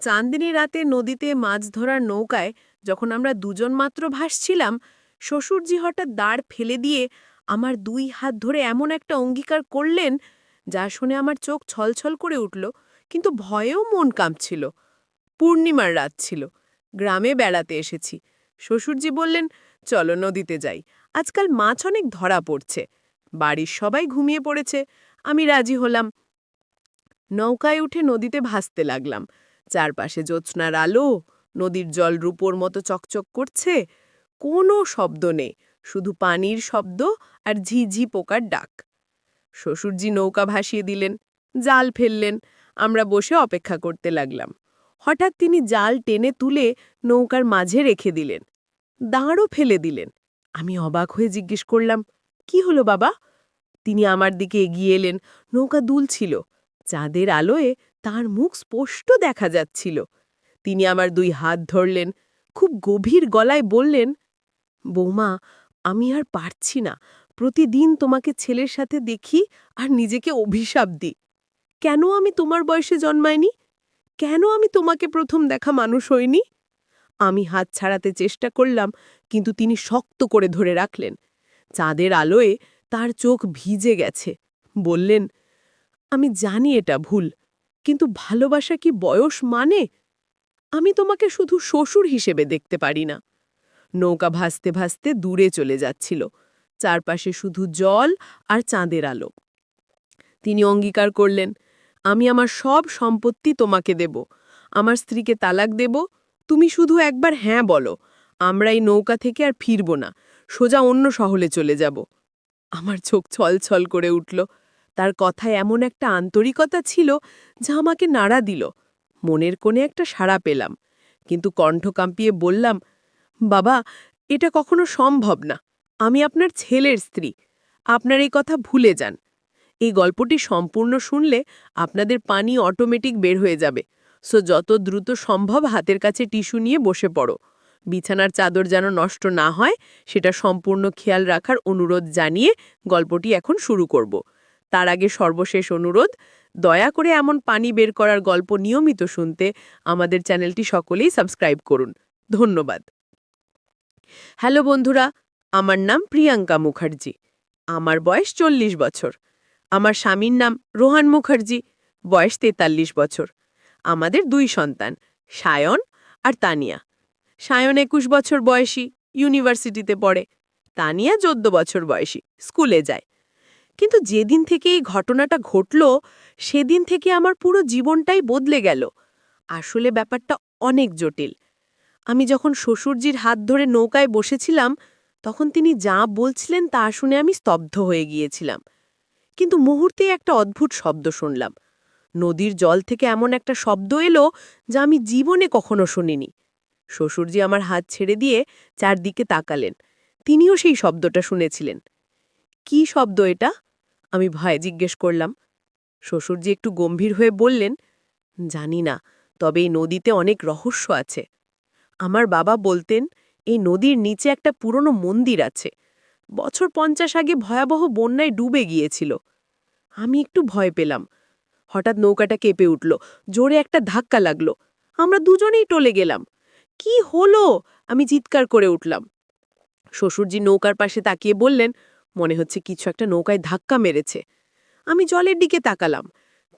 চাঁদনি রাতে নদীতে মাছ ধরার নৌকায় যখন আমরা দুজন মাত্র ভাসছিলাম, শ্বশুরজি হঠাৎ দাঁড় ফেলে দিয়ে আমার দুই হাত ধরে এমন একটা অঙ্গীকার করলেন, যা শুনে আমার চোখ ছলছল করে উঠল, কিন্তু ভয়েও মন কাঁপছিল। পূর্ণিমার রাত ছিল, গ্রামে বেড়াতে এসেছি। শ্বশুরজি বললেন, চলো নদীতে যাই, আজকাল মাছ অনেক ধরা পড়ছে, বাড়ির সবাই ঘুমিয়ে পড়েছে, আমি রাজি হলাম। নৌকায় উঠে নদীতে ভাসতে লাগলাম। চারপাশে জ্যোৎস্নার আলো, নদীর জল রূপোর মতো চকচক করছে, কোনো শব্দ নেই, শুধু পানির শব্দ আর ঝিঝি পোকার ডাক। শ্বশুরজি নৌকা ভাসিয়ে দিলেন, জাল ফেললেন, আমরা বসে অপেক্ষা করতে লাগলাম। হঠাৎ তিনি জাল টেনে তুলে নৌকার মাঝে রেখে দিলেন, দাঁড়ও ফেলে দিলেন। আমি অবাক হয়ে জিজ্ঞেস করলাম, কি হলো বাবা? তিনি আমার দিকে এগিয়ে এলেন, নৌকা দুলছিল, চাঁদের আলোয় তার মুখ স্পষ্ট দেখা যাচ্ছিল। তিনি আমার দুই হাত ধরলেন, খুব গভীর গলায় বললেন, বৌমা, আমি আর পারছি না। প্রতিদিন তোমাকে ছেলের সাথে দেখি আর নিজেকে অভিশাপ দিই। কেন আমি তোমার বয়সে জন্মাইনি? কেন আমি তোমাকে প্রথম দেখা মানুষ হইনি? আমি হাত ছাড়াতে চেষ্টা করলাম, কিন্তু তিনি শক্ত করে ধরে রাখলেন। চাঁদের আলোয় তার চোখ ভিজে গেছে। বললেন, আমি জানি এটা ভুল। কিন্তু ভালোবাসা কি বয়স মানে? আমি তোমাকে শুধু শ্বশুর হিসেবে দেখতে পারি না। নৌকা ভাসতে ভাসতে দূরে চলে যাচ্ছিল। চারপাশে শুধু জল আর চাঁদের আলো। তিনি অঙ্গীকার করলেন, আমি আমার সব সম্পত্তি তোমাকে দেব। আমার স্ত্রীকে তালাক দেব। তুমি শুধু একবার হ্যাঁ বলো। আমরা এই নৌকা থেকে আর ফিরব না। সোজা অন্য শহরে চলে যাব। আমার চোখ ছলছল করে উঠল। তার কথায় এমন একটা আন্তরিকতা ছিল যা আমাকে নাড়া দিল। মনের কোণে একটা সাড়া পেলাম। কিন্তু কণ্ঠ কাঁপিয়ে বললাম, বাবা, এটা কখনো সম্ভব না। আমি আপনার ছেলের স্ত্রী। আপনার এই কথা ভুলে যান। এই গল্পটি সম্পূর্ণ শুনলে আপনাদের পানি অটোমেটিক বের হয়ে যাবে। সো যত দ্রুত সম্ভব হাতের কাছে টিস্যু নিয়ে বসে পড়ো। বিছানার চাদর যেন নষ্ট না হয়, সেটা সম্পূর্ণ খেয়াল রাখার অনুরোধ জানিয়ে গল্পটি এখন শুরু করব। তার আগে সর্বশেষ অনুরোধ, দয়া করে এমন পানি বের করার গল্প নিয়মিত শুনতে আমাদের চ্যানেলটি সকলেই সাবস্ক্রাইব করুন। ধন্যবাদ। হ্যালো বন্ধুরা, আমার নাম প্রিয়াঙ্কা মুখার্জি। আমার বয়স চল্লিশ বছর। আমার স্বামীর নাম রোহান মুখার্জি। বয়স তেতাল্লিশ বছর। আমাদের দুই সন্তান, সায়ন আর তানিয়া। সায়ন একুশ বছর বয়সী, ইউনিভার্সিটিতে পড়ে। তানিয়া চোদ্দ বছর বয়সী, স্কুলে যায়। কিন্তু যেদিন থেকে এই ঘটনাটা ঘটল, সেদিন থেকে আমার পুরো জীবনটাই বদলে গেল। আসলে ব্যাপারটা অনেক জটিল। আমি যখন শ্বশুরজির হাত ধরে নৌকায় বসেছিলাম, তখন তিনি যা বলছিলেন তা শুনে আমি স্তব্ধ হয়ে গিয়েছিলাম। কিন্তু মুহূর্তে একটা অদ্ভুত শব্দ শুনলাম। নদীর জল থেকে এমন একটা শব্দ এলো যা আমি জীবনে কখনো শুনিনি। শ্বশুরজি আমার হাত ছেড়ে দিয়ে চারদিকে তাকালেন। তিনিও সেই শব্দটা শুনেছিলেন। কি শব্দ এটা? আমি ভয়ে জিজ্ঞেস করলাম শ্বশুরজি একটু গম্ভীর হয়ে বললেন, জানি না, তবে এই নদীতে অনেক রহস্য আছে। আমার বাবা বলতেন, এই নদীর নিচে একটা পুরনো মন্দির আছে। বছর পঞ্চাশ আগে ভয়াবহ বন্যায় ডুবে গিয়েছিল। আমি একটু ভয় পেলাম। হঠাৎ নৌকাটা কেঁপে উঠল, জোরে একটা ধাক্কা লাগল। আমরা দুজনেই টলে গেলাম। কি হলো? আমি চিৎকার করে উঠলাম। শ্বশুরজি নৌকার পাশে তাকিয়ে বললেন মনে হচ্ছে কিছু একটা নৌকায় ধাক্কা মেরেছে। আমি জলের দিকে তাকালাম।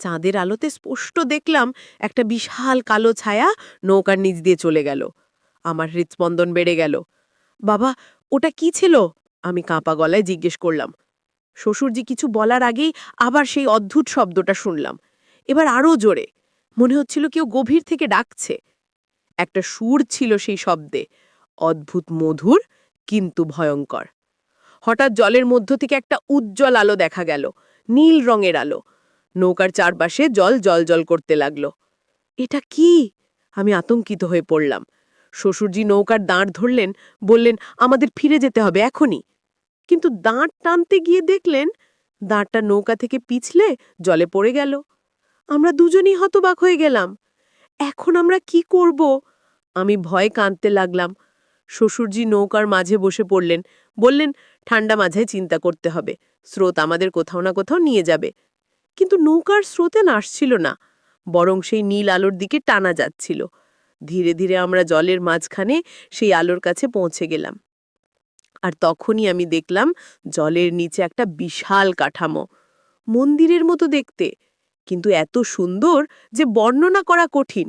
চাঁদের আলোতে স্পষ্ট দেখলাম একটা বিশাল কালো ছায়া নৌকার নিচ দিয়ে চলে গেল। আমার হৃৎস্পন্দন বেড়ে গেল। বাবা, ওটা কি ছিল? আমি কাঁপা গলায় জিজ্ঞেস করলাম। শ্বশুরজি কিছু বলার আগেই আবার সেই অদ্ভুত শব্দটা শুনলাম। এবার আরও জোরে, মনে হচ্ছিল কেউ গভীর থেকে ডাকছে। একটা সুর ছিল সেই শব্দে, অদ্ভুত মধুর, কিন্তু ভয়ঙ্কর। হঠাৎ জলের মধ্য থেকে একটা উজ্জ্বল আলো দেখা গেল, নীল রঙের আলো। নৌকার চারপাশে জল জল জল করতে লাগল। এটা কি? আমি আতঙ্কিত হয়ে পড়লাম। শ্বশুরজি নৌকার দাঁড় ধরলেন, বললেন, আমাদের ফিরে যেতে হবে এখনই। কিন্তু দাঁড় টানতে গিয়ে দেখলেন, দাঁড়টা নৌকা থেকে পিছলে জলে পড়ে গেল। আমরা দুজনই হতবাক হয়ে গেলাম। এখন আমরা কি করব? আমি ভয়ে কাঁদতে লাগলাম। শ্বশুরজি নৌকার মাঝে বসে পড়লেন বললেন ঠান্ডা মাঝে চিন্তা করতে হবে। স্রোত আমাদের কোথাও না কোথাও নিয়ে যাবে। কিন্তু নৌকার স্রোতে নাসছিল না, বরং সেই নীল আলোর দিকে টানা যাচ্ছিল। ধীরে ধীরে আমরা জলের মাঝখানে সেই আলোর কাছে পৌঁছে গেলাম। আর তখনই আমি দেখলাম জলের নিচে একটা বিশাল কাঠামো, মন্দিরের মতো দেখতে, কিন্তু এত সুন্দর যে বর্ণনা করা কঠিন।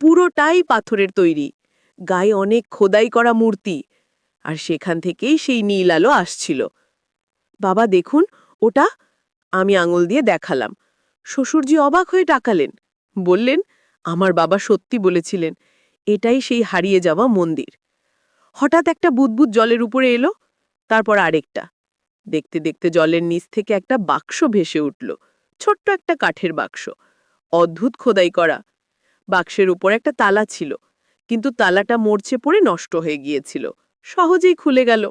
পুরোটাই পাথরের তৈরি, গায়ে অনেক খোদাই করা মূর্তি। আর সেখান থেকেই সেই নীল আলো আসছিল। বাবা, দেখুন, ওটা আমি আঙুল দিয়ে দেখালাম। শ্বশুরজি অবাক হয়ে টাকালেন বললেন, আমার বাবা সত্যি বলেছিলেন, এটাই সেই হারিয়ে যাওয়া মন্দির। হঠাৎ একটা বুদবুদ জলের উপরে এলো, তারপর আরেকটা। দেখতে দেখতে জলের নিচ থেকে একটা বাক্স ভেসে উঠল, ছোট্ট একটা কাঠের বাক্স। অদ্ভুত খোদাই করা। বাক্সের উপর একটা তালা ছিল, কিন্তু তালাটা মরচে পড়ে নষ্ট হয়ে গিয়েছিল। সহজেই খুলে গেল।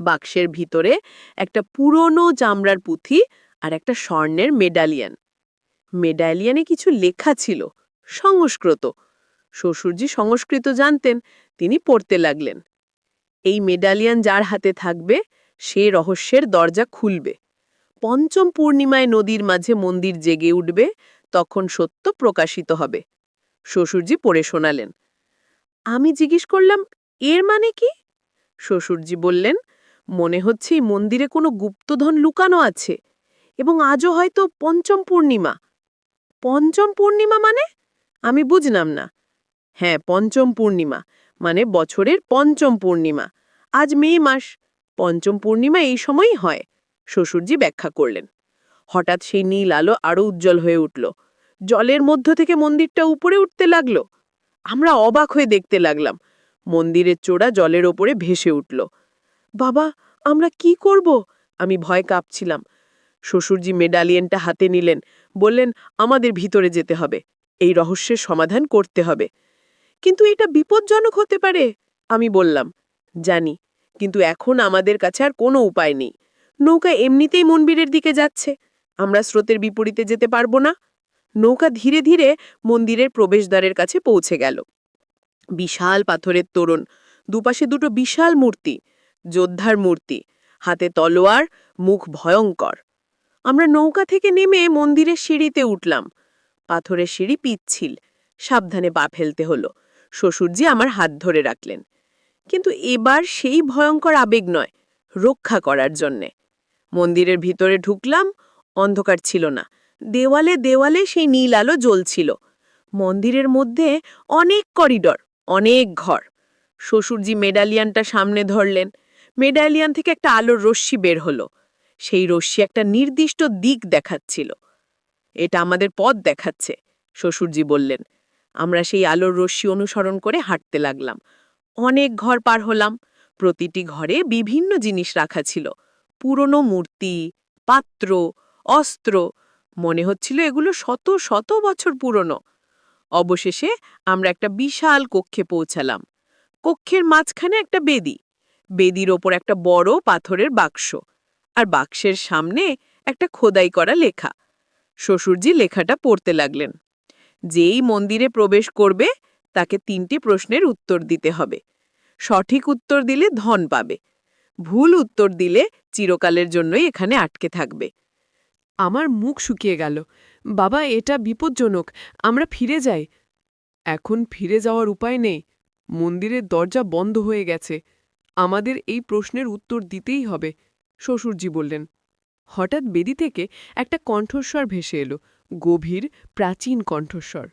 বাক্সের ভিতরে একটা পুরনো চামড়ার পুঁথি আর একটা স্বর্ণের মেডালিয়ান। মেডালিয়ানে কিছু লেখা ছিল, সংস্কৃত। শ্বশুরজি সংস্কৃত জানতেন, তিনি পড়তে লাগলেন। এই মেডালিয়ান যার হাতে থাকবে, সে রহস্যের দরজা খুলবে। পঞ্চম পূর্ণিমায় নদীর মাঝে মন্দির জেগে উঠবে, তখন সত্য প্রকাশিত হবে। শ্বশুরজি পড়ে শোনালেন। আমি জিজ্ঞেস করলাম এর মানে কি? শ্বশুরজি বললেন, মনে হচ্ছে এই মন্দিরে কোনো গুপ্তধন লুকানো আছে, এবং আজও হয়তো পঞ্চম পূর্ণিমা। পঞ্চম পূর্ণিমা মানে? আমি বুঝলাম না। হ্যাঁ পঞ্চম পূর্ণিমা মানে বছরের পঞ্চম পূর্ণিমা। আজ মে মাস, পঞ্চম পূর্ণিমা এই সময়ই হয়, শ্বশুরজি ব্যাখ্যা করলেন। হঠাৎ সেই নীল আলো আরও উজ্জ্বল হয়ে উঠল। জলের মধ্য থেকে মন্দিরটা উপরে উঠতে লাগল। আমরা অবাক হয়ে দেখতে লাগলাম। মন্দিরের চোড়া জলের ওপরে ভেসে উঠল। বাবা, আমরা কি করব? আমি ভয় কাঁপছিলাম। শ্বশুরজি মেডালিয়ানটা হাতে নিলেন, বললেন, আমাদের ভিতরে যেতে হবে। এই রহস্যের সমাধান করতে হবে। কিন্তু এটা বিপজ্জনক হতে পারে। আমি বললাম, জানি, কিন্তু এখন আমাদের কাছে আর কোনো উপায় নেই। নৌকা এমনিতেই মন্দিরের দিকে যাচ্ছে। আমরা স্রোতের বিপরীতে যেতে পারব না। নৌকা ধীরে ধীরে মন্দিরের প্রবেশদ্বারের কাছে পৌঁছে গেল। বিশাল পাথরের তোরণ। দুপাশে দুটো বিশাল মূর্তি, যোদ্ধার মূর্তি, হাতে তলোয়ার, মুখ ভয়ঙ্কর। আমরা নৌকা থেকে নেমে মন্দিরের সিঁড়িতে উঠলাম। পাথরের সিঁড়ি পিচ্ছিল, সাবধানে পা ফেলতে হলো। শ্বশুরজি আমার হাত ধরে রাখলেন। কিন্তু এবার সেই ভয়ঙ্কর আবেগ নয়, রক্ষা করার জন্যে। মন্দিরের ভিতরে ঢুকলাম, অন্ধকার ছিল না। দেওয়ালে দেওয়ালে সেই নীল আলো জ্বলছিল। মন্দিরের মধ্যে অনেক করিডর অনেক ঘর। শ্বশুরজি মেডালিয়ানটা সামনে ধরলেন। মেডালিয়ান থেকে একটা আলোর রশ্মি বের হলো। সেই রশ্মি একটা নির্দিষ্ট দিক দেখাচ্ছিল। এটা আমাদের পথ দেখাচ্ছে, শ্বশুরজি বললেন। আমরা সেই আলোর রশ্মি অনুসরণ করে হাঁটতে লাগলাম। অনেক ঘর পার হলাম। প্রতিটি ঘরে বিভিন্ন জিনিস রাখা ছিল। পুরনো মূর্তি, পাত্র, অস্ত্র। মনে হচ্ছিল এগুলো শত শত বছর পুরনো। অবশেষে আমরা একটা বিশাল কক্ষে পৌঁছালাম। কক্ষের মাঝখানে একটা বেদি। বেদির ওপর একটা বড় পাথরের বাক্স। আর বাক্সের সামনে একটা খোদাই করা লেখা। শ্বশুরজি লেখাটা পড়তে লাগলেন। যেই মন্দিরে প্রবেশ করবে, তাকে তিনটি প্রশ্নের উত্তর দিতে হবে। সঠিক উত্তর দিলে ধন পাবে। ভুল উত্তর দিলে চিরকালের জন্যই এখানে আটকে থাকবে। আমার মুখ শুকিয়ে গেল। বাবা, এটা বিপজ্জনক, আমরা ফিরে যাই। এখন ফিরে যাওয়ার উপায় নেই। মন্দিরের দরজা বন্ধ হয়ে গেছে। আমাদের এই প্রশ্নের উত্তর দিতেই হবে, শ্বশুরজি বললেন। হঠাৎ বেদি থেকে একটা কণ্ঠস্বর ভেসে এলো, গভীর, প্রাচীন কণ্ঠস্বর।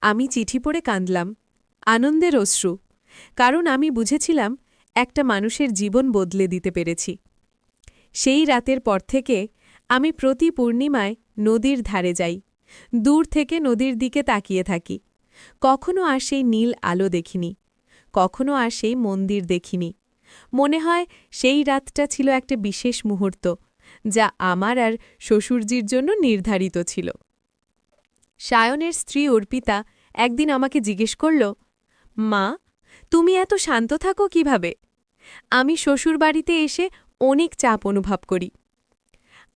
আমি চিঠি পড়ে কাঁদলাম। আনন্দের অশ্রু। কারণ আমি বুঝেছিলাম, একটা মানুষের জীবন বদলে দিতে পেরেছি। সেই রাতের পর থেকে আমি প্রতি পূর্ণিমায় নদীর ধারে যাই। দূর থেকে নদীর দিকে তাকিয়ে থাকি। কখনো আর সেই নীল আলো দেখিনি। কখনো আর সেই মন্দির দেখিনি। মনে হয় সেই রাতটা ছিল একটা বিশেষ মুহূর্ত, যা আমার আর শ্বশুরজির জন্য নির্ধারিত ছিল। সায়নের স্ত্রী অর্পিতা একদিন আমাকে জিজ্ঞেস করল, মা, তুমি এত শান্ত থাকো কীভাবে? আমি শ্বশুরবাড়িতে এসে অনেক চাপ অনুভব করি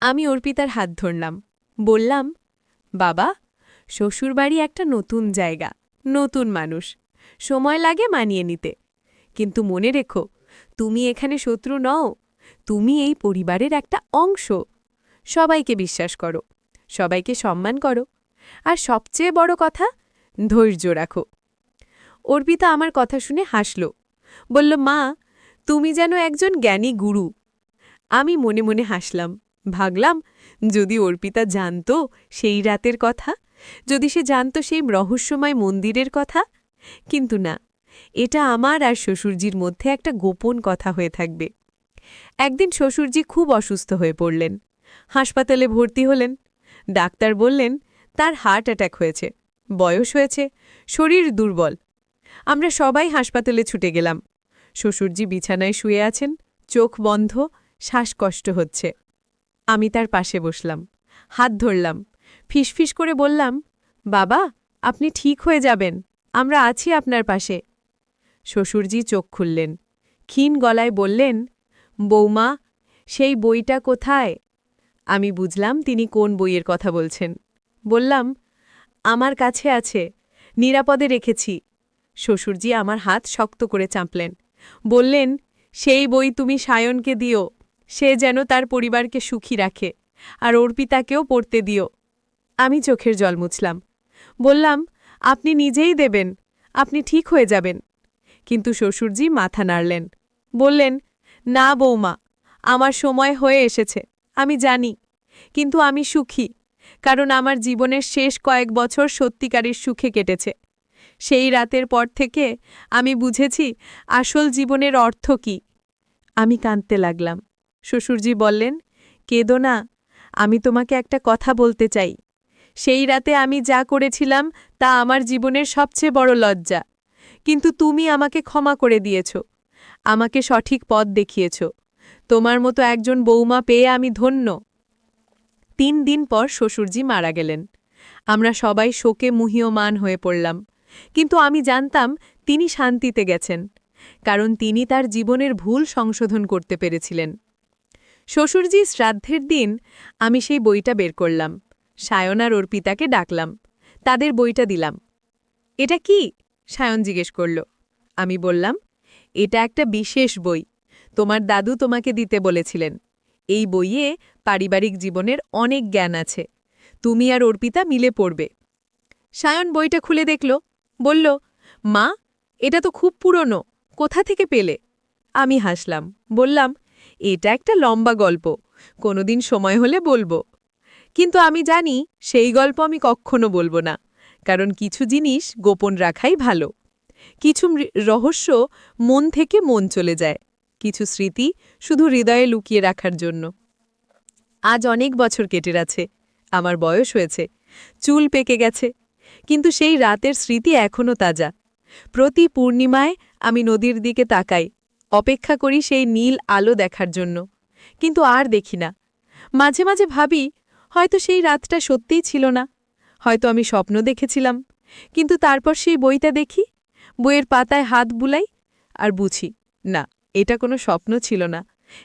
আমি অর্পিতার হাত ধরলাম, বললাম, বাবা, শ্বশুরবাড়ি একটা নতুন জায়গা, নতুন মানুষ, সময় লাগে মানিয়ে নিতে। কিন্তু মনে রেখো, তুমি এখানে শত্রু নও, তুমি এই পরিবারের একটা অংশ। সবাইকে বিশ্বাস করো, সবাইকে সম্মান করো। আর সবচেয়ে বড় কথা, ধৈর্য রাখো। অর্পিতা আমার কথা শুনে হাসল। বলল, মা, তুমি যেন একজন জ্ঞানী গুরু। আমি মনে মনে হাসলাম। ভাগলাম যদি অর্পিতা জানত সেই রাতের কথা, যদি সে জানত সেই রহস্যময় মন্দিরের কথা, কিন্তু না, এটা আমার আর শ্বশুরজির মধ্যে একটা গোপন কথা হয়ে থাকবে। একদিন শ্বশুরজি খুব অসুস্থ হয়ে পড়লেন। হাসপাতালে ভর্তি হলেন। ডাক্তার বললেন তার হার্ট অ্যাটাক হয়েছে, বয়স হয়েছে, শরীর দুর্বল। আমরা সবাই হাসপাতালে ছুটে গেলাম। শ্বশুরজি বিছানায় শুয়ে আছেন, চোখ বন্ধ, শ্বাসকষ্ট হচ্ছে। আমি তার পাশে বসলাম, হাত ধরলাম, ফিসফিস করে বললাম, বাবা, আপনি ঠিক হয়ে যাবেন, আমরা আছি আপনার পাশে। শ্বশুরজি চোখ খুললেন, ক্ষীণ গলায় বললেন, বৌমা, সেই বইটা কোথায়? আমি বুঝলাম তিনি কোন বইয়ের কথা বলছেন। বললাম, আমার কাছে আছে, নিরাপদে রেখেছি। শ্বশুরজি আমার হাত শক্ত করে চাঁপলেন। বললেন, সেই বই তুমি সায়নকে দিও, সে যেন তার পরিবারকে সুখী রাখে, আর অর্পিতাকেও পড়তে দিও। আমি চোখের জল মুছলাম। বললাম, আপনি নিজেই দেবেন, আপনি ঠিক হয়ে যাবেন। কিন্তু শ্বশুরজি মাথা নাড়লেন। বললেন, না বৌমা, আমার সময় হয়ে এসেছে, আমি জানি, কিন্তু আমি সুখী। কারণ আমার জীবনের শেষ কয়েক বছর সত্যিকারের সুখে কেটেছে। সেই রাতের পর থেকে আমি বুঝেছি আসল জীবনের অর্থ কি। আমি কাঁদতে লাগলাম। শ্বশুরজি বললেন, কেদো না, আমি তোমাকে একটা কথা বলতে চাই। সেই রাতে আমি যা করেছিলাম তা আমার জীবনের সবচেয়ে বড় লজ্জা। কিন্তু তুমি আমাকে ক্ষমা করে দিয়েছ। আমাকে সঠিক পথ দেখিয়েছ। তোমার মতো একজন বৌমা পেয়ে আমি ধন্য। তিন দিন পর শ্বশুরজি মারা গেলেন। আমরা সবাই শোকে মুহীয়মান হয়ে পড়লাম। কিন্তু আমি জানতাম তিনি শান্তিতে গেছেন, কারণ তিনি তার জীবনের ভুল সংশোধন করতে পেরেছিলেন। শ্বশুরজি শ্রাদ্ধের দিন আমি সেই বইটা বের করলাম। সায়নার অর্পিতাকে ডাকলাম। তাদের বইটা দিলাম। এটা কি? সায়ন জিজ্ঞেস করল। আমি বললাম, এটা একটা বিশেষ বই। তোমার দাদু তোমাকে দিতে বলেছিলেন। এই বইয়ে পারিবারিক জীবনের অনেক জ্ঞান আছে। তুমি আর অর্পিতা মিলে পড়বে। সায়ন বইটা খুলে দেখল। বলল, মা, এটা তো খুব পুরনো। কোথা থেকে পেলে? আমি হাসলাম। বললাম, এটা একটা লম্বা গল্প। কোনোদিন সময় হলে বলব। কিন্তু আমি জানি সেই গল্প আমি কখনো বলব না। কারণ কিছু জিনিস গোপন রাখাই ভালো। কিছু রহস্য মন থেকে মন চলে যায়। কিছু স্মৃতি শুধু হৃদয়ে লুকিয়ে রাখার জন্য। আজ অনেক বছর কেটে আছে আমার বয়স হয়েছে, চুল পেকে গেছে, কিন্তু সেই রাতের স্মৃতি এখনও তাজা। প্রতি পূর্ণিমায় আমি নদীর দিকে তাকাই, অপেক্ষা করি সেই নীল আলো দেখার জন্য, কিন্তু আর দেখি না। মাঝে মাঝে ভাবি, হয়তো সেই রাতটা সত্যিই ছিল না, হয়তো আমি স্বপ্ন দেখেছিলাম, কিন্তু তারপর সেই বইটা দেখি, বইয়ের পাতায় হাত বুলাই, আর বুঝি, না এটা কোনো স্বপ্ন ছিল না,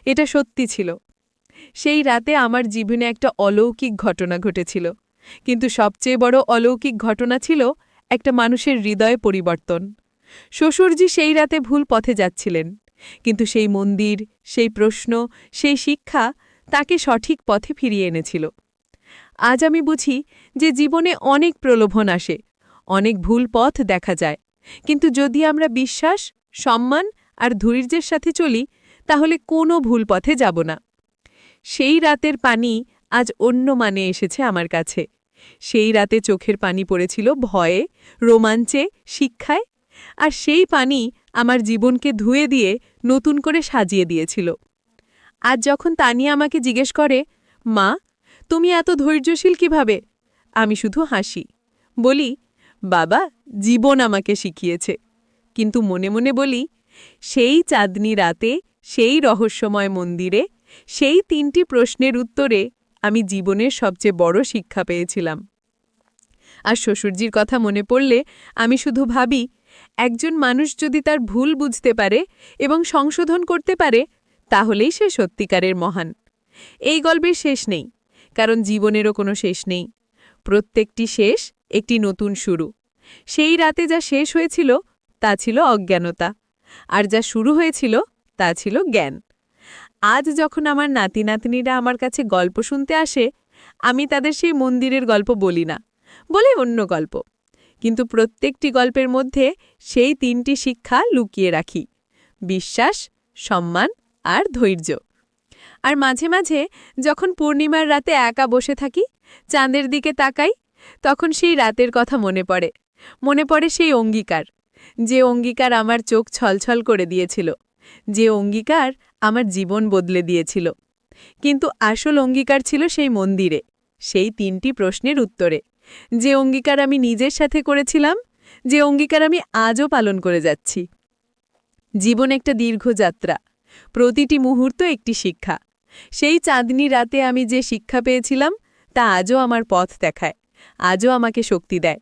এটা সত্যি ছিল। সেই রাতে আমার জীবনে একটা অলৌকিক ঘটনা ঘটেছিল। কিন্তু সবচেয়ে বড় অলৌকিক ঘটনা ছিল একটা মানুষের হৃদয় পরিবর্তন। শ্বশুরজি সেই রাতে ভুল পথে যাচ্ছিলেন, কিন্তু সেই মন্দির, সেই প্রশ্ন, সেই শিক্ষা তাকে সঠিক পথে ফিরিয়ে এনেছিল। আজ আমি বুঝি যে জীবনে অনেক প্রলোভন আসে, অনেক ভুল পথ দেখা যায়, কিন্তু যদি আমরা বিশ্বাস, সম্মান আর ধৈর্যের সাথে চলি, তাহলে কোনো ভুল পথে যাব না। সেই রাতের পানি আজ অন্য মানে এসেছে আমার কাছে। সেই রাতে চোখের পানি পড়েছিল ভয়ে, রোমাঞ্চে, শিক্ষায়, আর সেই পানি আমার জীবনকে ধুয়ে দিয়ে নতুন করে সাজিয়ে দিয়েছিল। আজ যখন তানিয়া আমাকে জিজ্ঞেস করে, মা, তুমি এত ধৈর্যশীল কীভাবে? আমি শুধু হাসি। বলি, বাবা, জীবন আমাকে শিখিয়েছে। কিন্তু মনে মনে বলি সেই চাঁদনি রাতে, সেই রহস্যময় মন্দিরে, সেই তিনটি প্রশ্নের উত্তরে আমি জীবনের সবচেয়ে বড় শিক্ষা পেয়েছিলাম। আর শ্বশুরজির কথা মনে পড়লে আমি শুধু ভাবি, একজন মানুষ যদি তার ভুল বুঝতে পারে এবং সংশোধন করতে পারে, তাহলেই সে সত্যিকারের মহান। এই গল্পের শেষ নেই, কারণ জীবনেরও কোনো শেষ নেই। প্রত্যেকটি শেষ একটি নতুন শুরু। সেই রাতে যা শেষ হয়েছিল, তা ছিল অজ্ঞানতা। আর যা শুরু হয়েছিল, তা ছিল জ্ঞান। আজ যখন আমার নাতি নাতনিরা আমার কাছে গল্প শুনতে আসে, আমি তাদের সেই মন্দিরের গল্প বলি না, বলে অন্য গল্প। কিন্তু প্রত্যেকটি গল্পের মধ্যে সেই তিনটি শিক্ষা লুকিয়ে রাখি, বিশ্বাস, সম্মান আর ধৈর্য। আর মাঝে মাঝে যখন পূর্ণিমার রাতে একা বসে থাকি, চাঁদের দিকে তাকাই, তখন সেই রাতের কথা মনে পড়ে মনে পড়ে সেই অঙ্গীকার। যে অঙ্গীকার আমার চোখ ছলছল করে দিয়েছিল, যে অঙ্গীকার আমার জীবন বদলে দিয়েছিল। কিন্তু আসল অঙ্গীকার ছিল সেই মন্দিরে, সেই তিনটি প্রশ্নের উত্তরে। যে অঙ্গীকার আমি নিজের সাথে করেছিলাম, যে অঙ্গীকার আমি আজও পালন করে যাচ্ছি। জীবন একটা দীর্ঘ যাত্রা, প্রতিটি মুহূর্ত একটি শিক্ষা। সেই চাঁদনি রাতে আমি যে শিক্ষা পেয়েছিলাম, তা আজও আমার পথ দেখায়, আজও আমাকে শক্তি দেয়।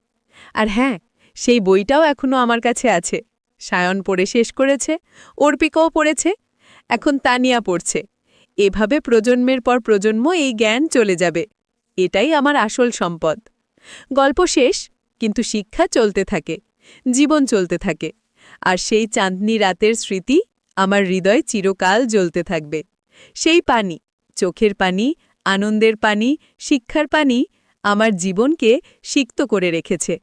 আর হ্যাঁ সেই বইটাও এখনও আমার কাছে আছে। সায়ন পড়ে শেষ করেছে, অর্পিকাও পড়েছে, এখন তানিয়া পড়ছে। এভাবে প্রজন্মের পর প্রজন্ম এই জ্ঞান চলে যাবে। এটাই আমার আসল সম্পদ। গল্প শেষ, কিন্তু শিক্ষা চলতে থাকে, জীবন চলতে থাকে। আর সেই চাঁদনি রাতের স্মৃতি আমার হৃদয় চিরকাল জ্বলতে থাকবে। সেই পানি, চোখের পানি, আনন্দের পানি, শিক্ষার পানি আমার জীবনকে সিক্ত করে রেখেছে।